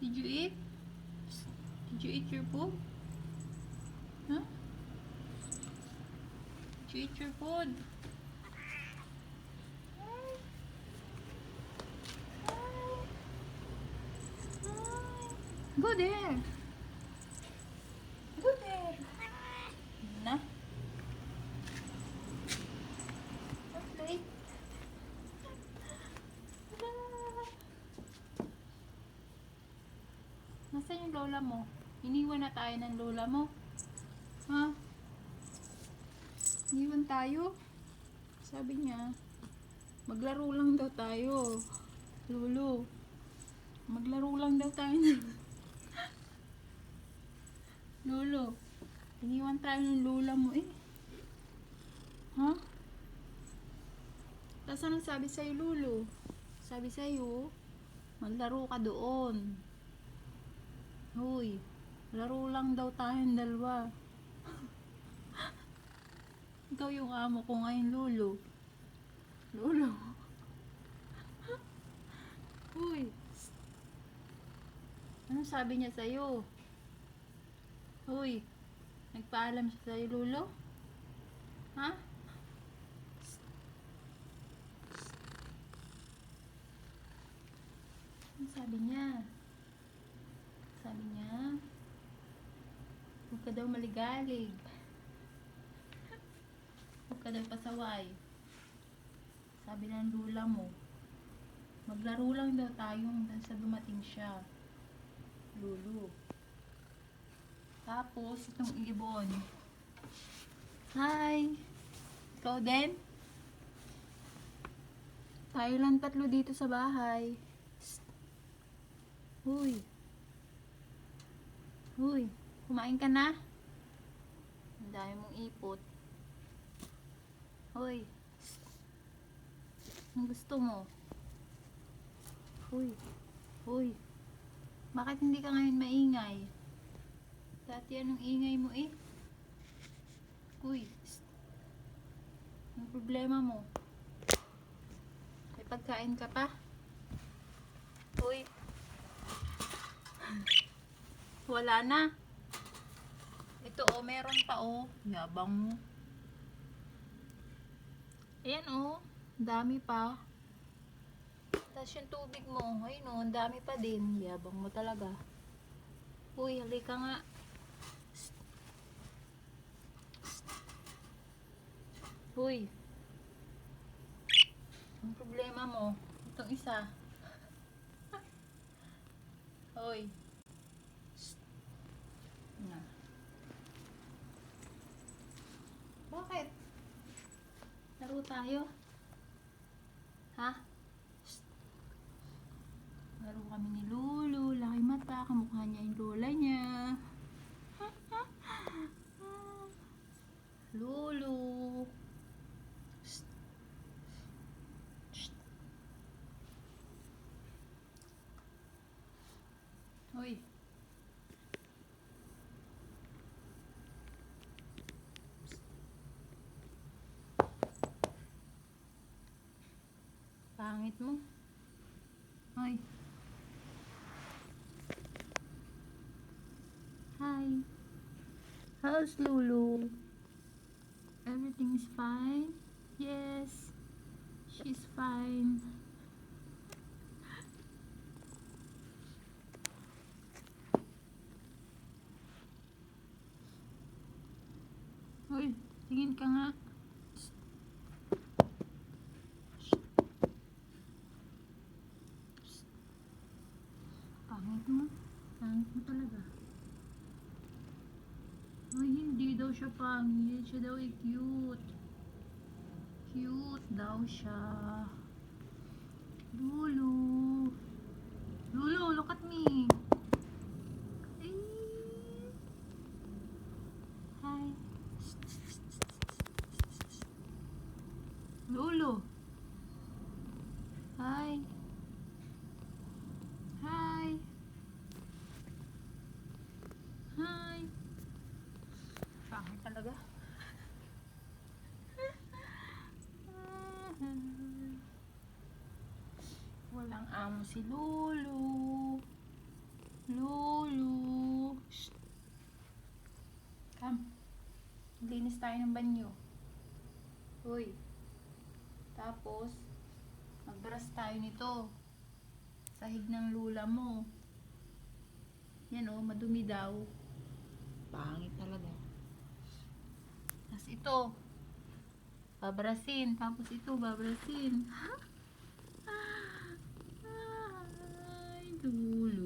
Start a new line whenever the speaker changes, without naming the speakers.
Did you eat? Did you eat your food? Huh? Did you eat your food? Go there. Go there. Na. Okay. Nasaan yung lola mo? Iniwan na tayo ng lola mo. Ha? Iniwan tayo? Sabi niya, maglaro lang daw tayo. Lolo. Maglaro lang daw tayo. Lolo. Iniwan tayo ng lola mo eh. Ha? Tapos anong sabi sa'yo, Lolo? Sabi sa'yo, maglaro ka doon. Hoy, laro lang daw tayong dalawa. Ikaw yung amo ko ngayon, Lolo. Lolo. Uy. Ano sabi niya sa'yo? Uy. Nagpaalam siya sa'yo, Lolo? Ha? Ano sabi niya? Sabi niya, huwag ka daw maligalig. Huwag ka daw pasaway. Sabi ng lula mo, maglaro lang daw tayo hanggang sa dumating siya. Lulu. Tapos, itong ibon. Hi! Ikaw din? Tayo lang tatlo dito sa bahay. Psst. Uy. Uy, kumain ka na? Ang dami mong ipot. Psst. Ang gusto mo? Uy. Uy. Bakit hindi ka ngayon maingay? Dati anong ingay mo eh? Uy. Ang problema mo? May pagkain ka pa? Uy. Wala na. Ito oh, meron pa oh. Yabang mo. Ayan oh. Dami pa. Tapos yung tubig mo. Ayun oh, dami pa din. Yabang mo talaga. Uy, halika nga. Psst. Uy. Ang problema mo. Itong isa. Uy. Na. Bakit? Laro tayo? Ha? Laro kami ni Lulu. Laki mata. Kamukha niya yung lola niya. Lulu. Shh. Shh. Uy. Pangit mo. Hoy. Hi. How's Lulu? Everything is fine? Yes. She's fine. Hoy, tingin ka nga. Pangit mo. Pangit mo talaga. Ay, hindi daw siya pangit. Siya daw ay cute. Cute daw siya. Lulu. Lulu, look at me. Ay. Hi. Lulu. Hi. Hi. Hi. Pangit talaga. Walang amo si Lulu. Lulu. Shh. Come. Linis tayo ng banyo. Uy. Tapos, magbrush tayo nito. Sahig ng lula mo. Yan o, madumi daw. Pangit talaga. Tapos ito. Babrasin. Tapos ito, babrasin. Ay, lulu.